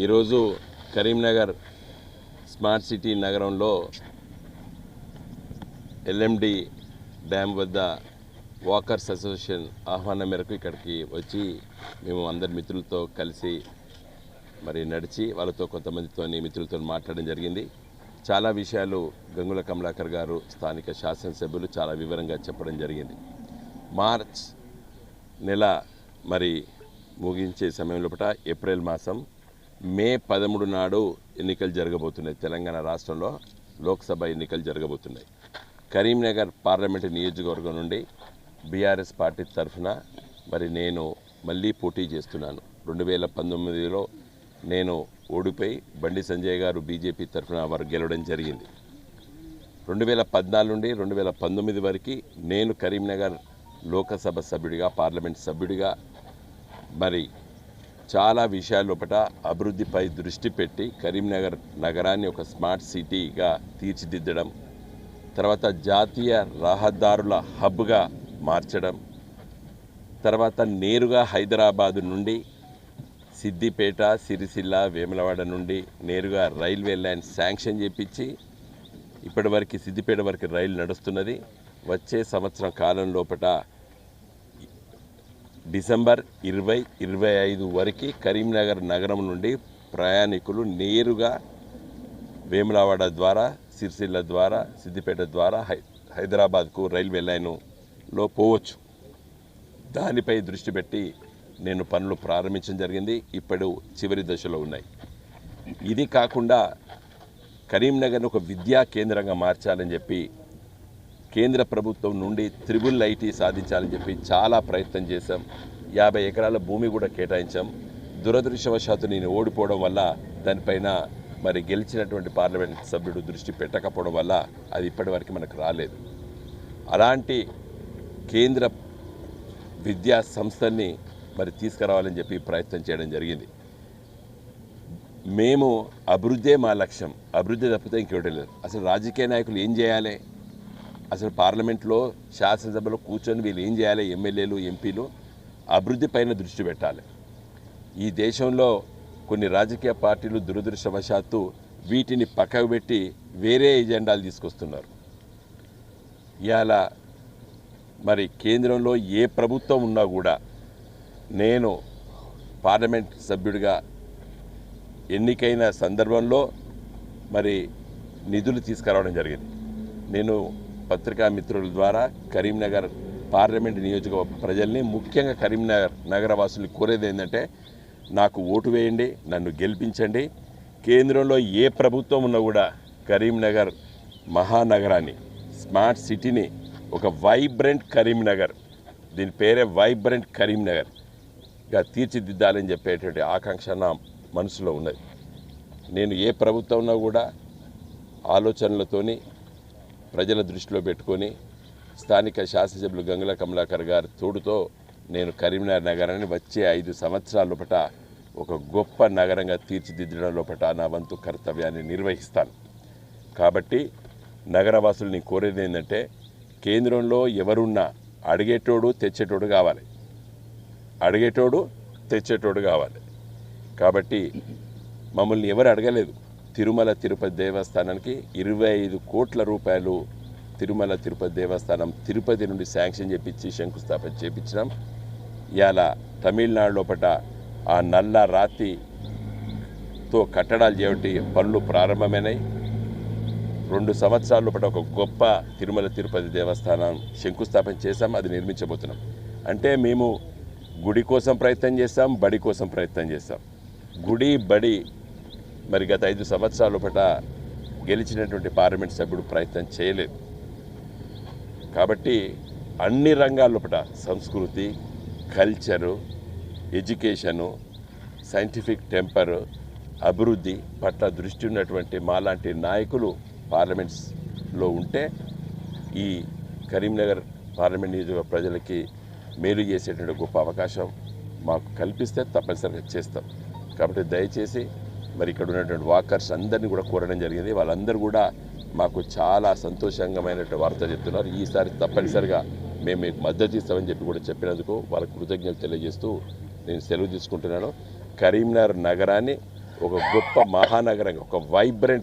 ఈరోజు Karimnagar smart city నగరంలో LMD dam వద్ద వాకర్స్ అసోసియేషన్ ఆహ్వానం మేరకు ఇక్కడికి వచ్చి మేము అందరి మిత్రులతో కలిసి మరి నడిచి వాళ్ళతో కొంతమందితో మిత్రులతో మాట్లాడడం జరిగింది. చాలా విషయాలు గంగుల కమలాకర్ గారు స్థానిక శాసనసభ్యులు చాలా వివరంగా చెప్పడం జరిగింది. మార్చ్ నెల మరి ముగించే సమయం లోపల ఏప్రిల్ మాసం మే పదమూడు నాడు ఎన్నికలు జరగబోతున్నాయి. తెలంగాణ రాష్ట్రంలో లోక్సభ ఎన్నికలు జరగబోతున్నాయి. కరీంనగర్ పార్లమెంటు నియోజకవర్గం నుండి బీఆర్ఎస్ పార్టీ తరఫున మరి నేను మళ్ళీ పోటీ చేస్తున్నాను. రెండు వేల పంతొమ్మిదిలో నేను ఓడిపోయి బండి సంజయ్ గారు బీజేపీ తరఫున వారు గెలవడం జరిగింది. రెండు వేల పద్నాలుగు నుండి రెండు వేల పంతొమ్మిది వరకు నేను కరీంనగర్ లోకసభ సభ్యుడిగా పార్లమెంట్ సభ్యుడిగా మరి చాలా విషయాల లోపల అభివృద్ధిపై దృష్టి పెట్టి కరీంనగర్ నగరాన్ని ఒక స్మార్ట్ సిటీగా తీర్చిదిద్దడం తర్వాత జాతీయ రహదారుల హబ్గా మార్చడం తర్వాత నేరుగా హైదరాబాదు నుండి సిద్దిపేట సిరిసిల్ల వేములవాడ నుండి నేరుగా రైల్వే లైన్ శాంక్షన్ చేపించి ఇప్పటివరకు సిద్దిపేట వరకు రైలు నడుస్తున్నది. వచ్చే సంవత్సరం కాలం లోపల డిసెంబర్ ఇరవై ఇరవై ఐదు వరకు కరీంనగర్ నగరం నుండి ప్రయాణికులు నేరుగా వేములవాడ ద్వారా సిరిసిల్ల ద్వారా సిద్దిపేట ద్వారా హై హైదరాబాద్కు రైల్వే లైన్లో పోవచ్చు. దానిపై దృష్టి పెట్టి నేను పనులు ప్రారంభించడం జరిగింది. ఇప్పుడు చివరి దశలో ఉన్నాయి. ఇది కాకుండా కరీంనగర్ను ఒక విద్యా కేంద్రంగా మార్చాలని చెప్పి కేంద్ర ప్రభుత్వం నుండి త్రిబుల్ ఐటీ సాధించాలని చెప్పి చాలా ప్రయత్నం చేశాం. యాభై ఎకరాల భూమి కూడా కేటాయించాం. దురదృష్టవశాత్తు నేను ఓడిపోవడం వల్ల దానిపైన మరి గెలిచినటువంటి పార్లమెంట్ సభ్యుడు దృష్టి పెట్టకపోవడం వల్ల అది ఇప్పటివరకు మనకు రాలేదు. అలాంటి కేంద్ర విద్యా సంస్థల్ని మరి తీసుకురావాలని చెప్పి ప్రయత్నం చేయడం జరిగింది. మేము అభివృద్ధే మా లక్ష్యం. అభివృద్ధి తప్పితే ఇంకోటి లేదు అసలు రాజకీయ నాయకులు ఏం చేయాలి? అసలు పార్లమెంట్లో శాసనసభలో కూర్చొని వీళ్ళు ఏం చేయాలి? ఎమ్మెల్యేలు ఎంపీలు అభివృద్ధి పైన దృష్టి పెట్టాలి. ఈ దేశంలో కొన్ని రాజకీయ పార్టీలు దురదృష్టవశాత్తు వీటిని పక్కకు పెట్టి వేరే ఎజెండాలు తీసుకొస్తున్నారు. ఇవాళ మరి కేంద్రంలో ఏ ప్రభుత్వం ఉన్నా కూడా నేను పార్లమెంట్ సభ్యుడిగా ఎన్నికైన సందర్భంలో మరి నిధులు తీసుకురావడం జరిగింది. నేను పత్రికా మిత్రుల ద్వారా కరీంనగర్ పార్లమెంట్ నియోజకవర్గ ప్రజల్ని ముఖ్యంగా కరీంనగర్ నగరవాసులు కోరేది ఏంటంటే నాకు ఓటు వేయండి నన్ను గెలిపించండి. కేంద్రంలో ఏ ప్రభుత్వం ఉన్నా కూడా కరీంనగర్ మహానగరాన్ని స్మార్ట్ సిటీని ఒక వైబ్రెంట్ కరీంనగర్ దీని పేరే వైబ్రెంట్ కరీంనగర్గా తీర్చిదిద్దాలని చెప్పేటువంటి ఆకాంక్ష నా మనసులో ఉన్నది. నేను ఏ ప్రభుత్వం ఉన్నా కూడా ఆలోచనలతోని ప్రజల దృష్టిలో పెట్టుకొని స్థానిక శాసనసభ్యులు గంగుల కమలాకర్ గారి తోడుతో నేను కరీంనగర్ నగరాన్ని వచ్చే ఐదు సంవత్సరాల లోపల ఒక గొప్ప నగరంగా తీర్చిదిద్దడం లోపల నా వంతు కర్తవ్యాన్ని నిర్వహిస్తాను. కాబట్టి నగరవాసుల్ని కోరేది ఏంటంటే కేంద్రంలో ఎవరున్నా అడిగేటోడు తెచ్చేటోడు కావాలి. అడిగేటోడు తెచ్చేటోడు కావాలి. కాబట్టి మమ్మల్ని ఎవరు అడగలేదు. తిరుమల తిరుపతి దేవస్థానానికి ఇరవై ఐదు కోట్ల రూపాయలు తిరుమల తిరుపతి దేవస్థానం తిరుపతి నుండి శాంక్షన్ చేపించి శంకుస్థాపన చేపించినాం. ఇలా తమిళనాడు లోపల ఆ నల్ల రాతితో కట్టడాలు చేయటి పనులు ప్రారంభమైనాయి. రెండు సంవత్సరాల లోపల ఒక గొప్ప తిరుమల తిరుపతి దేవస్థానం శంకుస్థాపన చేశాం అది నిర్మించబోతున్నాం. అంటే మేము గుడి కోసం ప్రయత్నం చేస్తాం బడి కోసం ప్రయత్నం చేస్తాం. గుడి బడి మరి గత ఐదు సంవత్సరాల పట గెలిచినటువంటి పార్లమెంట్ సభ్యుడు ప్రయత్నం చేయలేదు. కాబట్టి అన్ని రంగాల పట సంస్కృతి కల్చరు ఎడ్యుకేషను సైంటిఫిక్ టెంపర్ అభివృద్ధి పట్ల దృష్టి ఉన్నటువంటి మాలాంటి నాయకులు పార్లమెంట్స్లో ఉంటే ఈ కరీంనగర్ పార్లమెంట్ నియోజకవర్గ ప్రజలకి మేలు చేసేటువంటి గొప్ప అవకాశం మాకు కల్పిస్తే తప్పనిసరిగా చేస్తాం. కాబట్టి దయచేసి మరి ఇక్కడ ఉన్నటువంటి వాకర్స్ అందరినీ కూడా కోరడం జరిగింది. వాళ్ళందరూ కూడా మాకు చాలా సంతోషంగమైనటువంటి వార్త చెప్తున్నారు. ఈసారి తప్పనిసరిగా మేము మీకు మద్దతు ఇస్తామని చెప్పి కూడా చెప్పినందుకు వాళ్ళకు కృతజ్ఞతలు తెలియజేస్తూ నేను సెలవు తీసుకుంటున్నాను. కరీంనగర్ నగరాన్ని ఒక గొప్ప మహానగరంగా ఒక వైబ్రెంట్